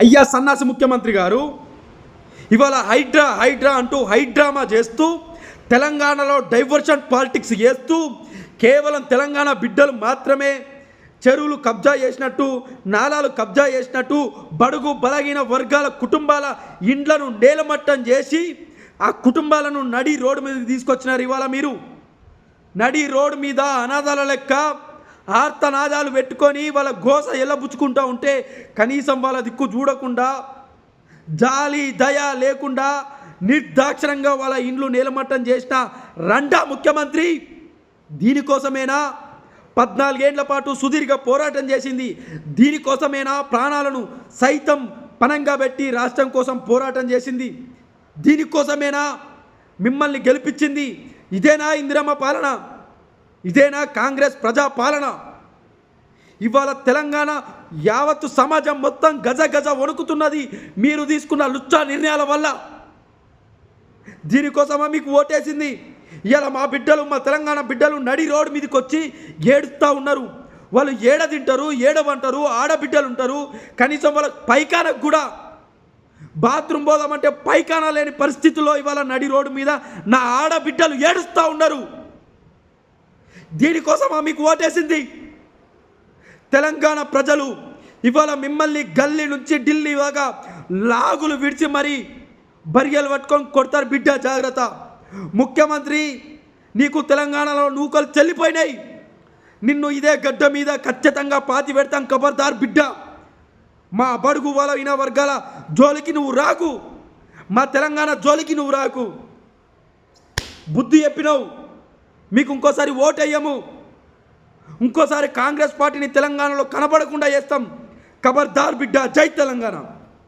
అయ్యా సన్నాసి ముఖ్యమంత్రి గారు ఇవాళ హైడ్రా హైడ్రా అంటూ హైడ్రామా చేస్తూ తెలంగాణలో డైవర్షన్ పాలిటిక్స్ చేస్తూ కేవలం తెలంగాణ బిడ్డలు మాత్రమే చెరువులు కబ్జా చేసినట్టు నాలాలు కబ్జా చేసినట్టు బడుగు బలహీన వర్గాల కుటుంబాల ఇండ్లను నేలమట్టం చేసి ఆ కుటుంబాలను నడి రోడ్డు మీదకి తీసుకొచ్చినారు ఇవాళ మీరు. నడి రోడ్డు మీద అనాథాల లెక్క ఆర్తనాదాలు పెట్టుకొని వాళ్ళ గోస ఎల్లబుచ్చుకుంటూ ఉంటే కనీసం వాళ్ళ దిక్కు చూడకుండా జాలి దయ లేకుండా నిర్దాక్షిణంగా వాళ్ళ ఇండ్లు నేలమట్టం చేసిన రండా ముఖ్యమంత్రి దీనికోసమేనా? పద్నాలుగేండ్ల పాటు సుదీర్ఘ పోరాటం చేసింది. దీనికోసమేనా? ప్రాణాలను సైతం పనంగా పెట్టి రాష్ట్రం కోసం పోరాటం చేసింది. దీనికోసమేనా? మిమ్మల్ని గెలిపించింది. ఇదేనా ఇందిరమ్మ పాలన? ఇదేనా కాంగ్రెస్ ప్రజాపాలన? ఇవాళ తెలంగాణ యావత్తు సమాజం మొత్తం గజ గజ వణుకుతున్నది మీరు తీసుకున్న లుచ్చా నిర్ణయాల వల్ల. దీనికోసమా మీకు ఓటేసింది. ఇవాళ మా బిడ్డలు మా తెలంగాణ బిడ్డలు నడి రోడ్డు మీదకి వచ్చి ఏడుస్తూ ఉన్నారు. వాళ్ళు ఏడ తింటారు ఏడవంటారు ఆడబిడ్డలు ఉంటారు కనీసం వాళ్ళ పైకానకు కూడా బాత్రూమ్ పోదామంటే పైకానా లేని పరిస్థితుల్లో ఇవాళ నడి రోడ్డు మీద నా ఆడబిడ్డలు ఏడుస్తూ ఉన్నారు. దీనికోసమా మీకు ఓటేసింది. తెలంగాణ ప్రజలు ఇవాళ మిమ్మల్ని గల్లీ నుంచి ఢిల్లీ దాకా లాగులు విడిచి మరీ బరిగెలు పట్టుకొని కొడతారు బిడ్డ జాగ్రత్త. ముఖ్యమంత్రి నీకు తెలంగాణలో నూకలు చెల్లిపోయినాయి. నిన్ను ఇదే గడ్డ మీద ఖచ్చితంగా పాతి పెడతాం కబర్దార్ బిడ్డ. మా బడుగు వాళ్ళ వర్గాల జోలికి నువ్వు రాకు. మా తెలంగాణ జోలికి నువ్వు రాకు. బుద్ధి చెప్పినావు. మీకు ఇంకోసారి ఓటేయము. ఇంకోసారి కాంగ్రెస్ పార్టీని తెలంగాణలో కనబడకుండా చేస్తాం. ఖబర్దార్ బిడ్డ జై తెలంగాణ.